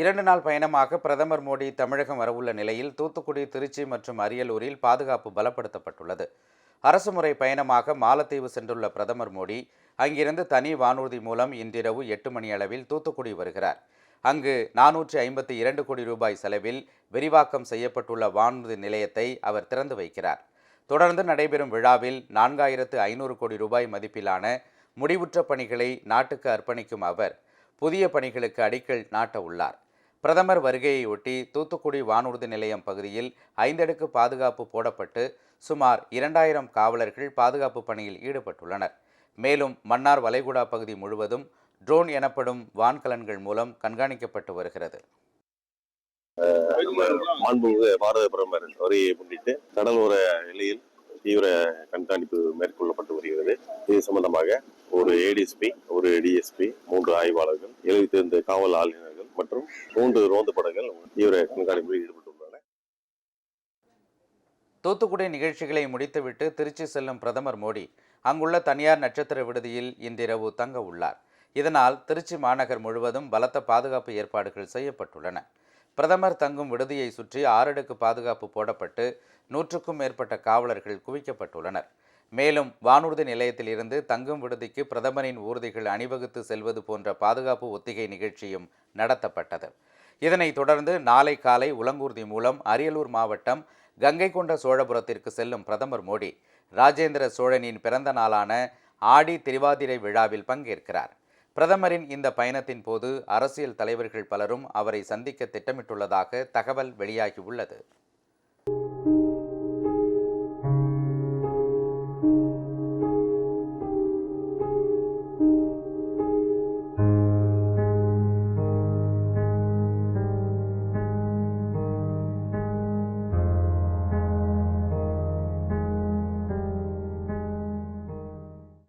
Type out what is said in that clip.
இரண்டு நாள் பயணமாக பிரதமர் மோடி தமிழகம் வரவுள்ள நிலையில் தூத்துக்குடி திருச்சி மற்றும் அரியலூரில் பாதுகாப்பு பலப்படுத்தப்பட்டுள்ளது. அரசுமுறை பயணமாக மாலத்தீவு சென்றுள்ள பிரதமர் மோடி அங்கிருந்து தனி வானூர்தி மூலம் இன்றிரவு எட்டு மணி அளவில் தூத்துக்குடி வருகிறார். அங்கு நானூற்றி ஐம்பத்தி இரண்டு கோடி ரூபாய் செலவில் விரிவாக்கம் செய்யப்பட்டுள்ள வானூர்தி நிலையத்தை அவர் திறந்து வைக்கிறார். தொடர்ந்து நடைபெறும் விழாவில் நான்காயிரத்து ஐநூறு கோடி ரூபாய் மதிப்பிலான முடிவுற்ற பணிகளை நாட்டுக்கு அர்ப்பணிக்கும் அவர் புதிய பணிகளுக்கு அடிக்கல் நாட்ட உள்ளார். பிரதமர் வருகையொட்டி தூத்துக்குடி வானூர்தி நிலையம் பகுதியில் ஐந்தடுக்கு பாதுகாப்பு போடப்பட்டு சுமார் இரண்டாயிரம் காவலர்கள் பாதுகாப்பு பணியில் ஈடுபட்டுள்ளனர். மேலும் மன்னார் வளைகுடா பகுதி முழுவதும் ட்ரோன் எனப்படும் வான்கலன்கள் மூலம் கண்காணிக்கப்பட்டு வருகிறது. மாண்புமிகு பாரத பிரதமர் வருகையை முன்னிட்டு கடலோர நிலையில் தீவிர கண்காணிப்பு மேற்கொள்ளப்பட்டு வருகிறது. இது சம்பந்தமாக ஒரு ஏடிஎஸ்பி ஒரு டிஎஸ்பி மூன்று ஆய்வாளர்கள் எழுபத்தி ஐந்து காவல் ஆளுநர் மற்றும் மூன்று ரோந்து படங்கள் தீவிர கண்காணிப்பில் ஈடுபட்டுள்ளன. தூத்துக்குடி நிகழ்ச்சிகளை முடித்துவிட்டு திருச்சி செல்லும் பிரதமர் மோடி அங்குள்ள தனியார் நட்சத்திர விடுதியில் இன்றிரவு தங்க உள்ளார். இதனால் திருச்சி மாநகர் முழுவதும் பலத்த பாதுகாப்பு ஏற்பாடுகள் செய்யப்பட்டுள்ளன. பிரதமர் தங்கும் விடுதியை சுற்றி ஆறடுக்கு பாதுகாப்பு போடப்பட்டு நூற்றுக்கும் மேற்பட்ட காவலர்கள் குவிக்கப்பட்டுள்ளனர். மேலும் வானூர்தி நிலையத்தில் இருந்து தங்கும் விடுதிக்கு பிரதமரின் ஊர்திகள் அணிவகுத்து செல்வது போன்ற பாதுகாப்பு ஒத்திகை நிகழ்ச்சியும் நடத்தப்பட்டது. இதனைத் தொடர்ந்து நாளை காலை உலங்கூர்தி மூலம் அரியலூர் மாவட்டம் கங்கை கொண்ட சோழபுரத்திற்கு செல்லும் பிரதமர் மோடி ராஜேந்திர சோழனின் பிறந்த நாளான ஆடி திருவாதிரை விழாவில் பங்கேற்கிறார். பிரதமரின் இந்த பயணத்தின் போது அரசியல் தலைவர்கள் பலரும் அவரை சந்திக்க திட்டமிட்டுள்ளதாக தகவல் வெளியாகியுள்ளது